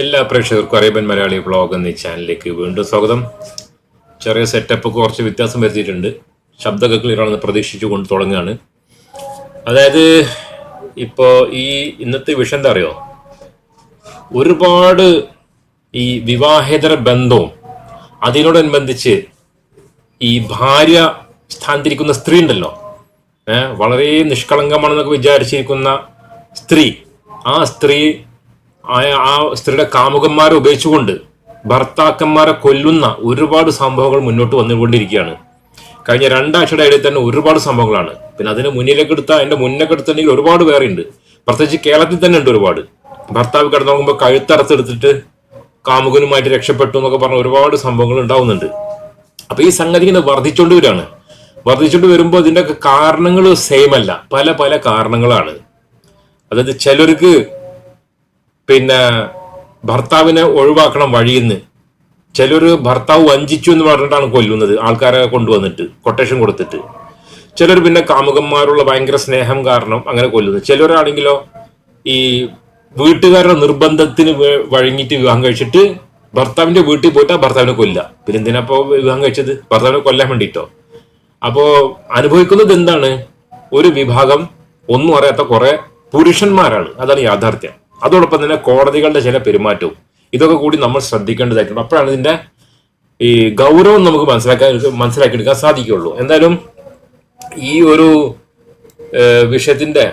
എല്ലാ പ്രേക്ഷകർക്കും Arabian Malayali vlog എന്ന ചാനലിലേക്ക് വീണ്ടും സ്വാഗതം. ചെറിയ സെറ്റപ്പ് കുറച്ച് വ്യത്യാസം വരുത്തിയിട്ടുണ്ട്. ശബ്ദമൊക്കെ ക്ലിയർ ആണെന്ന് പ്രതീക്ഷിച്ചു കൊണ്ട് തുടങ്ങുകയാണ്. അതായത് ഇപ്പോൾ ഈ ഇന്നത്തെ വിഷയം എന്താ അറിയോ? ഒരുപാട് ഈ വിവാഹേതര ബന്ധവും അതിനോടനുബന്ധിച്ച് ഈ ഭാര്യ സ്ഥാനത്തിരിക്കുന്ന സ്ത്രീ ഉണ്ടല്ലോ. വളരെ നിഷ്കളങ്കമാണെന്നൊക്കെ വിചാരിച്ചിരിക്കുന്ന സ്ത്രീ. ആ സ്ത്രീ ആ സ്ത്രീയുടെ കാമുകന്മാരെ ഉപയോഗിച്ചുകൊണ്ട് ഭർത്താക്കന്മാരെ കൊല്ലുന്ന ഒരുപാട് സംഭവങ്ങൾ മുന്നോട്ട് വന്നുകൊണ്ടിരിക്കുകയാണ്. കഴിഞ്ഞ രണ്ടാഴ്ചയുടെ ഇടയിൽ തന്നെ ഒരുപാട് സംഭവങ്ങളാണ്. പിന്നെ അതിന് മുന്നിലേക്ക് എടുത്ത അതിന്റെ മുന്നേക്ക് എടുത്തിട്ടുണ്ടെങ്കിൽ ഒരുപാട് പേരുണ്ട് പ്രത്യേകിച്ച് കേരളത്തിൽ തന്നെ ഉണ്ട് ഒരുപാട്. ഭർത്താവ് കിടന്നു നോക്കുമ്പോൾ കഴുത്തറത്തെടുത്തിട്ട് കാമുകനുമായിട്ട് രക്ഷപ്പെട്ടു എന്നൊക്കെ പറഞ്ഞ ഒരുപാട് സംഭവങ്ങൾ ഉണ്ടാവുന്നുണ്ട്. അപ്പൊ ഈ സംഗതി ഇങ്ങനെ വർദ്ധിച്ചുകൊണ്ട് വരികയാണ്. വർദ്ധിച്ചുകൊണ്ട് വരുമ്പോൾ ഇതിന്റെ കാരണങ്ങൾ സെയിം അല്ല. പല പല കാരണങ്ങളാണ്. അതായത് ചിലർക്ക് പിന്നെ ഭർത്താവിനെ ഒഴിവാക്കണം വഴിയെന്ന്. ചിലര് ഭർത്താവ് വഞ്ചിച്ചു എന്ന് പറഞ്ഞിട്ടാണ് കൊല്ലുന്നത് ആൾക്കാരെ കൊണ്ടുവന്നിട്ട് കൊട്ടേഷൻ കൊടുത്തിട്ട്. ചിലർ പിന്നെ കാമുകന്മാരുള്ള ഭയങ്കര സ്നേഹം കാരണം അങ്ങനെ കൊല്ലുന്നു ചിലരാണെങ്കിലോ ഈ വീട്ടുകാരുടെ നിർബന്ധത്തിന് വഴങ്ങിയിട്ട് വിവാഹം കഴിച്ചിട്ട് ഭർത്താവിന്റെ വീട്ടിൽ പോയിട്ട് ഭർത്താവിനെ കൊല്ല പിന്നെ എന്തിനാപ്പോ വിവാഹം കഴിച്ചത്? ഭർത്താവിനെ കൊല്ലാൻ വേണ്ടിയിട്ടോ അപ്പോ അനുഭവിക്കുന്നത് എന്താണ്? ഒരു വിഭാഗം ഒന്നും അറിയാത്ത കുറെ പുരുഷന്മാരാണ്. അതാണ് യാഥാർത്ഥ്യം. അതോടൊപ്പം തന്നെ കോടതികളുടെ ചില പെരുമാറ്റവും. ഇതൊക്കെ കൂടി നമ്മൾ ശ്രദ്ധിക്കേണ്ടതായിട്ടുണ്ട്. അപ്പോഴാണ് ഇതിന്റെ ഈ ഗൗരവം നമുക്ക് മനസ്സിലാക്കാൻ മനസ്സിലാക്കിയെടുക്കാൻ സാധിക്കുള്ളൂ എന്തായാലും ഈ ഒരു വിഷയത്തിന്റെ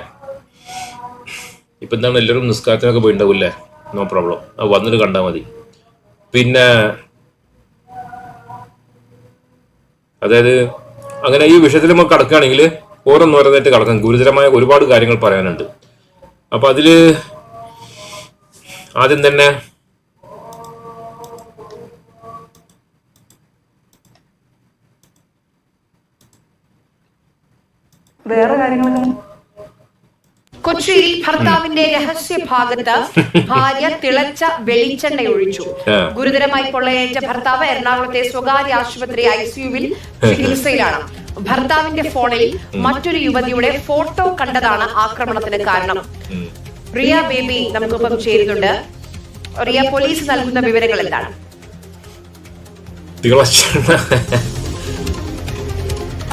ഇപ്പൊ എന്താണ് എല്ലാവരും നിസ്കാരത്തിനൊക്കെ പോയിണ്ടാവില്ലേ നോ പ്രോബ്ലം. അത് വന്നിട്ട് കണ്ടാൽ മതി. പിന്നെ അതായത് അങ്ങനെ ഈ വിഷയത്തിൽ നമ്മൾ കടക്കുകയാണെങ്കിൽ ഓരോന്നോരോന്നായിട്ട് കടക്കാം. ഗുരുതരമായ ഒരുപാട് കാര്യങ്ങൾ പറയാനുണ്ട്. അപ്പൊ അതിൽ ആദ്യം തന്നെ വേറെ കാര്യങ്ങളൊക്കെ? കൊച്ചിയിൽ ഭർത്താവിന്റെ രഹസ്യ ഭാഗത്ത് ഭാര്യ തിളച്ച വെളിച്ചെണ്ണ ഒഴിച്ചു. ഗുരുതരമായി പൊള്ളയേറ്റ ഭർത്താവ് എറണാകുളത്തെ സ്വകാര്യ ആശുപത്രി ഐസിയുവിൽ ചികിത്സയിലാണ്. ഭർത്താവിന്റെ ഫോണിൽ മറ്റൊരു യുവതിയുടെ ഫോട്ടോ കണ്ടതാണ് ആക്രമണത്തിന് കാരണം. റിയ ബേബി നമുക്കൊപ്പം ചേരുന്നുണ്ട്. റിയ പോലീസ് നൽകുന്ന വിവരങ്ങൾ എന്താണ്?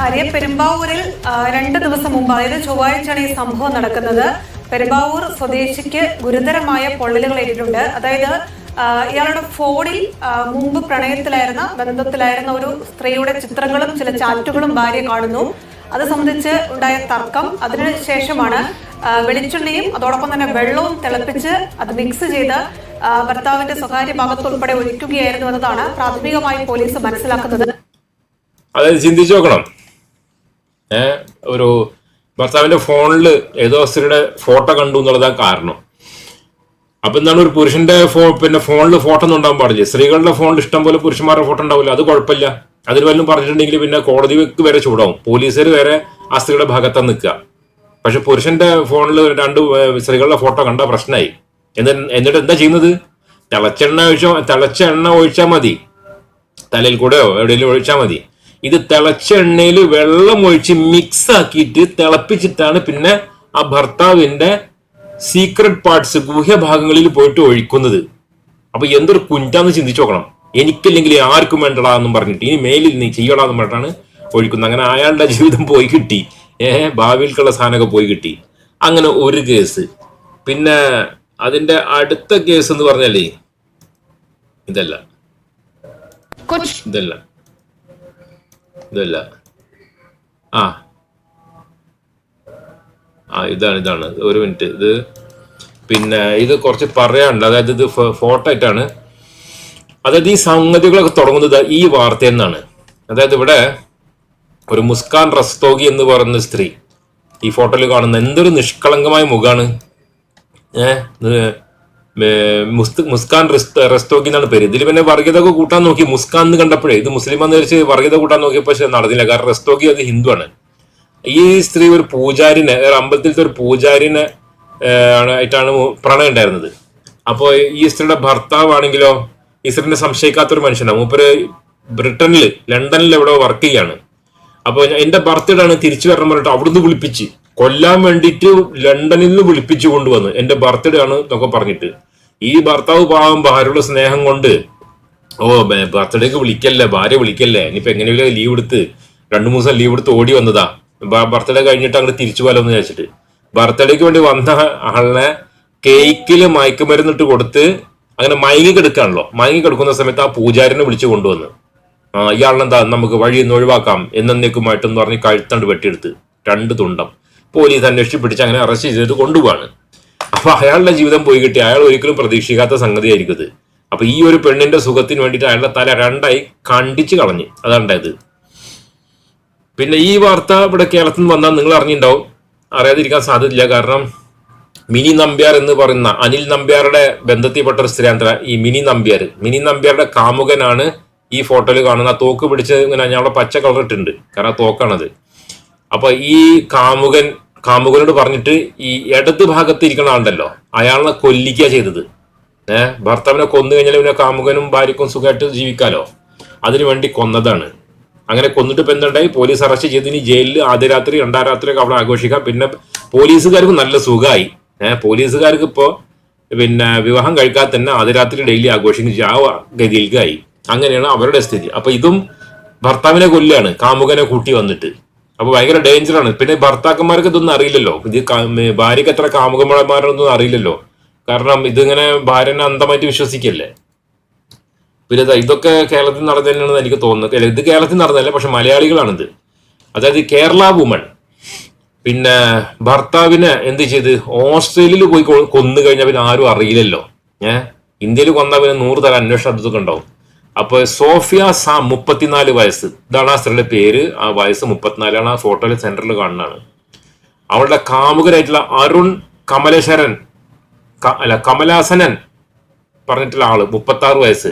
ആര്യ പെരുമ്പാവൂരിൽ രണ്ട് ദിവസം മുമ്പ് അതായത് ചൊവ്വാഴ്ചയാണ് ഈ സംഭവം നടക്കുന്നത്. പെരുമ്പാവൂർ സ്വദേശിക്ക് ഗുരുതരമായ പൊള്ളലുകൾ ഏറ്റിട്ടുണ്ട്. അതായത് ഇയാളുടെ ഫോണിൽ മുമ്പ് പ്രണയത്തിലായിരുന്ന ബന്ധത്തിലായിരുന്ന ഒരു സ്ത്രീയുടെ ചിത്രങ്ങളും ചില ചാറ്റുകളും ഭാര്യ കാണുന്നു. അത് സംബന്ധിച്ച് ഉണ്ടായ തർക്കം. അതിനുശേഷമാണ് വെളിച്ചെണ്ണയും അതോടൊപ്പം തന്നെ വെള്ളവും തിളപ്പിച്ച് അത് മിക്സ് ചെയ്ത് ഭർത്താവിന്റെ സ്വകാര്യ ഭാഗത്ത് ഉൾപ്പെടെ ഒഴിക്കുകയായിരുന്നു എന്നതാണ് പ്രാഥമികമായി പോലീസ് മനസ്സിലാക്കുന്നത്. അതായത് ചിന്തിച്ചു നോക്കണം. ഒരു ഭർത്താവിന്റെ ഫോണിൽ ഏതോ സ്ത്രീയുടെ ഫോട്ടോ കണ്ടു എന്നുള്ളതാണ് കാരണം. അപ്പൊ എന്താണ് ഒരു പുരുഷന്റെ ഫോ പിന്നെ ഫോണിൽ ഫോട്ടോ ഒന്നും ഉണ്ടാകാൻ പാടില്ല. സ്ത്രീകളുടെ ഫോണിൽ ഇഷ്ടം പോലെ പുരുഷന്മാരുടെ ഫോട്ടോ ഉണ്ടാവില്ല. അത് കുഴപ്പമില്ല. അതിൽ വല്ലതും പറഞ്ഞിട്ടുണ്ടെങ്കിൽ പിന്നെ കോടതിക്ക് വരെ ചൂടാവും. പോലീസുകാർ വരെ ആ സ്ത്രീയുടെ ഭാഗത്താണ് നിൽക്കുക. പക്ഷെ പുരുഷന്റെ ഫോണിൽ രണ്ട് സ്ത്രീകളുടെ ഫോട്ടോ കണ്ട പ്രശ്നമായി എന്നിട്ട് എന്താ ചെയ്യുന്നത്? തിളച്ചെണ്ണ ഒഴിച്ചോ തിളച്ച എണ്ണ ഒഴിച്ചാൽ മതി. തലയിൽ കൂടെയോ എവിടെയെങ്കിലും ഒഴിച്ചാൽ മതി. ഇത് തിളച്ച എണ്ണയിൽ വെള്ളം ഒഴിച്ച് മിക്സ് ആക്കിയിട്ട് തിളപ്പിച്ചിട്ടാണ് പിന്നെ ആ ഭർത്താവിന്റെ സീക്രട്ട് പാർട്സ് ഗുഹ്യഭാഗങ്ങളിൽ പോയിട്ട് ഒഴിക്കുന്നത്. അപ്പൊ എന്തൊരു കുഞ്ചാന്ന് ചിന്തിച്ചു നോക്കണം. എനിക്കില്ലെങ്കിൽ ആർക്കും വേണ്ടടാ എന്നും പറഞ്ഞിട്ട്. ഇനി മേലിൽ നീ ചെയ്യടാ പറഞ്ഞിട്ടാണ് ഒഴിക്കുന്നത്. അങ്ങനെ അയാളുടെ ജീവിതം പോയി കിട്ടി. ഏഹ് ഭാവിയിൽക്കുള്ള സാധനമൊക്കെ പോയി കിട്ടി. അങ്ങനെ ഒരു കേസ്. പിന്നെ അതിന്റെ അടുത്ത കേസ് എന്ന് പറഞ്ഞാലേ ഇതല്ല. ഇതല്ല. ഇതല്ല. ആ. ആ ഇതാണ് ഇതാണ്. ഒരു മിനിറ്റ്. ഇത് പിന്നെ ഇത് കുറച്ച് പറയാനുണ്ട്. അതായത് ഇത് ഫോട്ടോ ആയിട്ടാണ് അതായത് ഈ സംഗതികളൊക്കെ തുടങ്ങുന്നത് ഈ വാർത്തയിൽ നിന്നാണ്. അതായത് ഇവിടെ ഒരു മുസ്കാൻ റസ്തോഗി എന്ന് പറയുന്ന സ്ത്രീ. ഈ ഫോട്ടോയിൽ കാണുന്ന എന്തൊരു നിഷ്കളങ്കമായ മുഖമാണ് മുസ്കാൻ റസ്തോഗി എന്നാണ് പേര്. ഇതിൽ പിന്നെ വർഗീയത കൂട്ടാൻ നോക്കി മുസ്കാൻ എന്ന് കണ്ടപ്പോഴേ ഇത് മുസ്ലിം എന്ന് വെച്ച് വർഗീയത കൂട്ടാൻ നോക്കിയപ്പോൾ പക്ഷെ നടന്നില്ല. കാരണം റെസ്റ്റോക്കി അത് ഹിന്ദുവാണ്. ഈ സ്ത്രീ ഒരു പൂജാരിനെ ഒരു അമ്പലത്തിലത്തെ ഒരു പൂജാരിനെ ആയിട്ടാണ് പ്രണയം ഉണ്ടായിരുന്നത്. അപ്പോൾ ഈ സ്ത്രീയുടെ ഭർത്താവാണെങ്കിലോ ഈ സ്ത്രീനെ സംശയിക്കാത്തൊരു മനുഷ്യനാണ്. മൂപ്പര് ബ്രിട്ടനിൽ ലണ്ടനിൽ എവിടെ വർക്ക് ചെയ്യാണ്. അപ്പോൾ എന്റെ ബർത്ത്ഡേ ആണ് തിരിച്ചു വരണം പറഞ്ഞിട്ട് അവിടുന്ന് വിളിപ്പിച്ച്. കൊല്ലാൻ വേണ്ടിയിട്ട് ലണ്ടനിൽ നിന്ന് വിളിപ്പിച്ചു കൊണ്ടുവന്ന്. എന്റെ ബർത്ത്ഡേ ആണ് എന്നൊക്കെ പറഞ്ഞിട്ട്. ഈ ഭർത്താവ് പാവം ഭാര്യയുടെ സ്നേഹം കൊണ്ട് ഓ ബർത്ത്ഡേക്ക് വിളിക്കല്ലേ ഭാര്യ വിളിക്കല്ലേ? ഇനിയിപ്പോ എങ്ങനെയെങ്കിലും ലീവ് എടുത്ത് രണ്ടു മൂന്ന് ദിവസം ലീവ് എടുത്ത് ഓടി വന്നതാ. ബർത്ത്ഡേ കഴിഞ്ഞിട്ട് അങ്ങോട്ട് തിരിച്ചു പോലോ എന്ന് വിചാരിച്ചിട്ട് ബർത്ത്ഡേക്ക് വേണ്ടി വന്ന ആളിനെ കേക്കിൽ മയക്കുമരുന്നിട്ട് കൊടുത്ത് അങ്ങനെ മയങ്ങി കിടക്കാണല്ലോ. മയങ്ങി കിടക്കുന്ന സമയത്ത് ആ പൂജാരിനെ വിളിച്ചു കൊണ്ടുവന്ന്. ഇയാളെന്താ നമുക്ക് വഴിയിൽ ഒഴിവാക്കാം എന്നേക്കുമായിട്ടെന്ന് പറഞ്ഞ് കഴുത്തണ്ട് വെട്ടിയെടുത്ത് രണ്ട് തുണ്ടം പോലീസ് അന്വേഷിച്ച് പിടിച്ച് അങ്ങനെ അറസ്റ്റ് ചെയ്തിട്ട് കൊണ്ടുപോവാണ്. അപ്പൊ അയാളുടെ ജീവിതം പോയി കിട്ടി. അയാൾ ഒരിക്കലും പ്രതീക്ഷിക്കാത്ത സംഗതിയായിരിക്കും ഇത്. അപ്പൊ ഈ ഒരു പെണ്ണിന്റെ സുഖത്തിന് വേണ്ടിയിട്ട് അയാളുടെ തല രണ്ടായി കണ്ടിച്ച് കളഞ്ഞു. അതാണ്ടായത് പിന്നെ ഈ വാർത്ത ഇവിടെ കേരളത്തിൽ നിന്ന് വന്നാൽ നിങ്ങൾ അറിഞ്ഞിട്ടുണ്ടാവും. അറിയാതിരിക്കാൻ സാധ്യതയില്ല. കാരണം മിനി നമ്പ്യാർ എന്ന് പറയുന്ന അനിൽ നമ്പ്യാരുടെ ബന്ധത്തിൽപ്പെട്ട ഒരു സ്ഥിരാന്തര ഈ മിനി നമ്പ്യാർ. മിനി നമ്പ്യാരുടെ കാമുകനാണ് ഈ ഫോട്ടോയിൽ കാണുന്ന തോക്ക് പിടിച്ച് ഇങ്ങനെ ഞങ്ങളുടെ പച്ച കളർ ഇട്ടുണ്ട് കാരണം തോക്കാണത്. അപ്പൊ ഈ കാമുകൻ കാമുകനോട് പറഞ്ഞിട്ട് ഈ ഇടത് ഭാഗത്ത് ഇരിക്കുന്ന ആളുണ്ടല്ലോ അയാളെ കൊല്ലിക്കുക ചെയ്തത്. ഏഹ് ഭർത്താവിനെ കൊന്നു കഴിഞ്ഞാൽ പിന്നെ കാമുകനും ഭാര്യക്കും സുഖമായിട്ട് ജീവിക്കാലോ? അതിനു വേണ്ടി കൊന്നതാണ്. അങ്ങനെ കൊന്നിട്ട് ഇപ്പൊ എന്തുണ്ടായി പോലീസ് അറസ്റ്റ് ചെയ്ത് ജയിലിൽ ആദ്യ രാത്രി രണ്ടാം രാത്രി ഒക്കെ അവിടെ ആഘോഷിക്കാം. പിന്നെ പോലീസുകാർക്ക് നല്ല സുഖമായി. ഏഹ് പോലീസുകാർക്ക് ഇപ്പോ പിന്നെ വിവാഹം കഴിക്കാതെ തന്നെ ആദ്യ രാത്രി ഡെയിലി ആഘോഷിക്കും. ആ ഗതിയിലേക്കായി അങ്ങനെയാണ് അവരുടെ സ്ഥിതി. അപ്പൊ ഇതും ഭർത്താവിനെ കൊല്ലാണ്. കാമുകനെ കൂട്ടി വന്നിട്ട്. അപ്പൊ ഭയങ്കര ഡേഞ്ചറാണ് പിന്നെ ഭർത്താക്കന്മാർക്ക് ഇതൊന്നും അറിയില്ലല്ലോ. ഇത് ഭാര്യക്ക് എത്ര കാമുകന്മാരൊന്നും അറിയില്ലല്ലോ. കാരണം ഇതിങ്ങനെ ഭാര്യനെ അന്ധമായിട്ട് വിശ്വസിക്കല്ലേ? പിന്നെ ഇതൊക്കെ കേരളത്തിൽ നടന്നതന്നെയാണെന്ന് എനിക്ക് തോന്നുന്നത് ഇത് കേരളത്തിൽ നടന്നതല്ല പക്ഷെ മലയാളികളാണിത്. അതായത് കേരള വുമൺ പിന്നെ ഭർത്താവിനെ എന്ത് ചെയ്ത്? ഓസ്ട്രേലിയയിൽ പോയി കൊന്നു കഴിഞ്ഞാൽ പിന്നെ ആരും അറിയില്ലല്ലോ. ഏഹ് ഇന്ത്യയിൽ കൊന്നാൽ പിന്നെ നൂറ് തരം അന്വേഷണം അതൊക്കെ ഉണ്ടാവും. അപ്പൊ സോഫിയ സാം മുപ്പത്തിനാല് വയസ്സ്. ഇതാണ് ആ സ്ത്രീയുടെ പേര്. ആ വയസ്സ് മുപ്പത്തിനാലാണ് ആ ഫോട്ടോയിൽ സെന്ററിൽ കാണുന്നതാണ്. അവളുടെ കാമുകരായിട്ടുള്ള അരുൺ കമലേശ്വരൻ അല്ല കമലാസനൻ പറഞ്ഞിട്ടുള്ള ആൾ മുപ്പത്തി ആറ് വയസ്സ്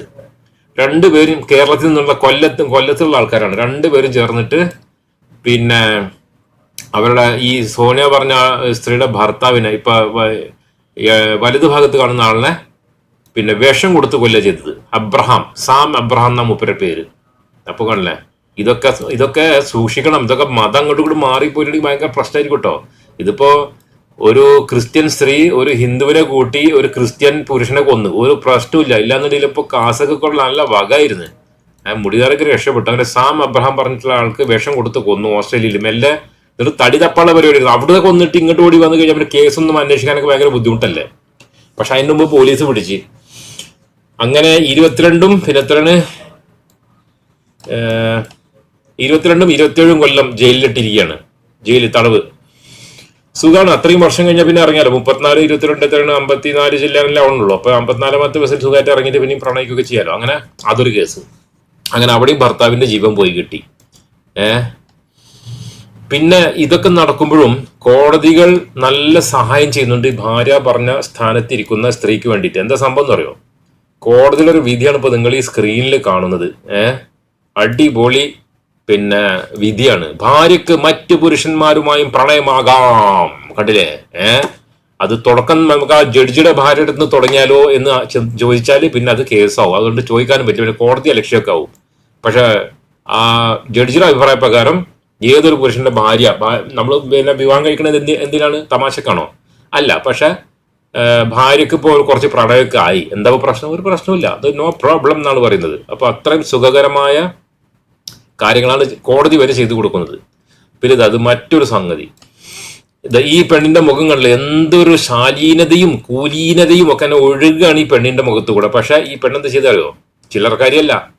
രണ്ടുപേരും കേരളത്തിൽ നിന്നുള്ള കൊല്ലത്തും കൊല്ലത്തുള്ള ആൾക്കാരാണ്. രണ്ടുപേരും ചേർന്നിട്ട് പിന്നെ അവരുടെ ഈ സോണിയ പറഞ്ഞ സ്ത്രീയുടെ ഭർത്താവിനെ ഇപ്പൊ വലതു ഭാഗത്ത് കാണുന്ന ആളിനെ പിന്നെ വിഷം കൊടുത്ത് കൊല്ല ചെയ്തത്. അബ്രഹാം. സാം അബ്രഹാം എന്ന മുപ്പര പേര്. അപ്പൊ കാണല്ലേ ഇതൊക്കെ ഇതൊക്കെ സൂക്ഷിക്കണം. ഇതൊക്കെ മതം അങ്ങോട്ടും കൂടി മാറിപ്പോയിട്ടുണ്ടെങ്കിൽ ഭയങ്കര പ്രശ്നമായിരിക്കും കേട്ടോ. ഇതിപ്പോ ഒരു ക്രിസ്ത്യൻ സ്ത്രീ ഒരു ഹിന്ദുവിനെ കൂട്ടി ഒരു ക്രിസ്ത്യൻ പുരുഷനെ കൊന്നു. ഒരു പ്രശ്നമില്ല ഇല്ലാന്നുണ്ടെങ്കിൽ ഇപ്പൊ കാസർഗോഡ് നല്ല വകയായിരുന്നു. ആ മുടികാരൊക്കെ രക്ഷപ്പെട്ടു. അങ്ങനെ സാം അബ്രഹാം പറഞ്ഞിട്ടുള്ള ആൾക്ക് വേഷം കൊടുത്ത് കൊന്നു. ഓസ്ട്രേലിയയിൽ മെല്ലെ എന്നിട്ട് തടി തപ്പാളെ പരിപാടി അവിടെ കൊന്നിട്ട് ഇങ്ങോട്ട് ഓടി വന്നു കഴിഞ്ഞാൽ പിന്നെ കേസൊന്നും അന്വേഷിക്കാനൊക്കെ ഭയങ്കര ബുദ്ധിമുട്ടല്ലേ? പക്ഷെ അതിന് മുമ്പ് പോലീസ് പിടിച്ച്. അങ്ങനെ ഇരുപത്തിരണ്ടും ഇരുപത്തിരണ്ട് ഇരുപത്തിരണ്ടും ഇരുപത്തിയേഴും കൊല്ലം ജയിലിലിട്ടിരിക്കുകയാണ്. ജയിലിൽ തടവ്. സുഖമാണ് അത്രയും വർഷം കഴിഞ്ഞാൽ പിന്നെ ഇറങ്ങിയാലോ? മുപ്പത്തിനാല് ഇരുപത്തിരണ്ട് എത്രയാണ്? അമ്പത്തിനാല് ജില്ലകളിലെ ആവണുള്ളൂ അപ്പൊ അമ്പത്തിനാലാമത്തെ വയസ്സിൽ സുഖമായിട്ട് ഇറങ്ങിയിട്ട് പിന്നെയും പ്രണയിക്കുകയൊക്കെ ചെയ്യാലോ? അങ്ങനെ അതൊരു കേസ്. അങ്ങനെ അവിടെയും ഭർത്താവിന്റെ ജീവൻ പോയി കിട്ടി. ഏ? പിന്നെ ഇതൊക്കെ നടക്കുമ്പോഴും കോടതികൾ നല്ല സഹായം ചെയ്യുന്നുണ്ട്. ഭാര്യ പറഞ്ഞ സ്ഥാനത്തിരിക്കുന്ന സ്ത്രീക്ക് വേണ്ടിയിട്ട്. എന്താ സംഭവം എന്ന് അറിയോ? കോടതിയിലെ ഒരു വിധിയാണ് ഇപ്പൊ നിങ്ങൾ ഈ സ്ക്രീനിൽ കാണുന്നത്. ഏഹ് അടിപൊളി പിന്നെ വിധിയാണ്. ഭാര്യക്ക് മറ്റു പുരുഷന്മാരുമായും പ്രണയമാകാം. കണ്ടില്ലേ? ഏഹ് അത് തുടക്കം നമുക്ക് ആ ജഡ്ജിയുടെ ഭാര്യ അടുത്ത് നിന്ന് തുടങ്ങിയാലോ എന്ന് ചോദിച്ചാൽ പിന്നെ അത് കേസാവും. അതുകൊണ്ട് ചോദിക്കാനും പറ്റും പിന്നെ കോടതി ലക്ഷ്യമൊക്കെ ആവും. പക്ഷെ ആ ജഡ്ജിയുടെ അഭിപ്രായ പ്രകാരം ഏതൊരു പുരുഷന്റെ ഭാര്യ നമ്മൾ പിന്നെ വിവാഹം കഴിക്കുന്നത് എന്തി എന്തിനാണ്? തമാശക്കാണോ? അല്ല. പക്ഷെ ഭാര്യക്ക് ഇപ്പോൾ കുറച്ച് പ്രണയമൊക്കെ ആയി. എന്താ പ്രശ്നം? ഒരു പ്രശ്നമില്ല അത് നോ പ്രോബ്ലം എന്നാണ് പറയുന്നത്. അപ്പൊ അത്രയും സുഖകരമായ കാര്യങ്ങളാണ് കോടതി വരെ ചെയ്തു കൊടുക്കുന്നത്. പിന്നെ ഇത് അത് മറ്റൊരു സംഗതി. ഈ പെണ്ണിന്റെ മുഖം കണ്ടില്ല? എന്തൊരു ശാലീനതയും കൂലീനതയും ഒക്കെ തന്നെ ഒഴുകാണ് ഈ പെണ്ണിന്റെ മുഖത്ത് കൂടെ. പക്ഷെ ഈ പെണ്ണെന്ത് ചെയ്താലോ ചില്ലറക്കാരിയല്ല.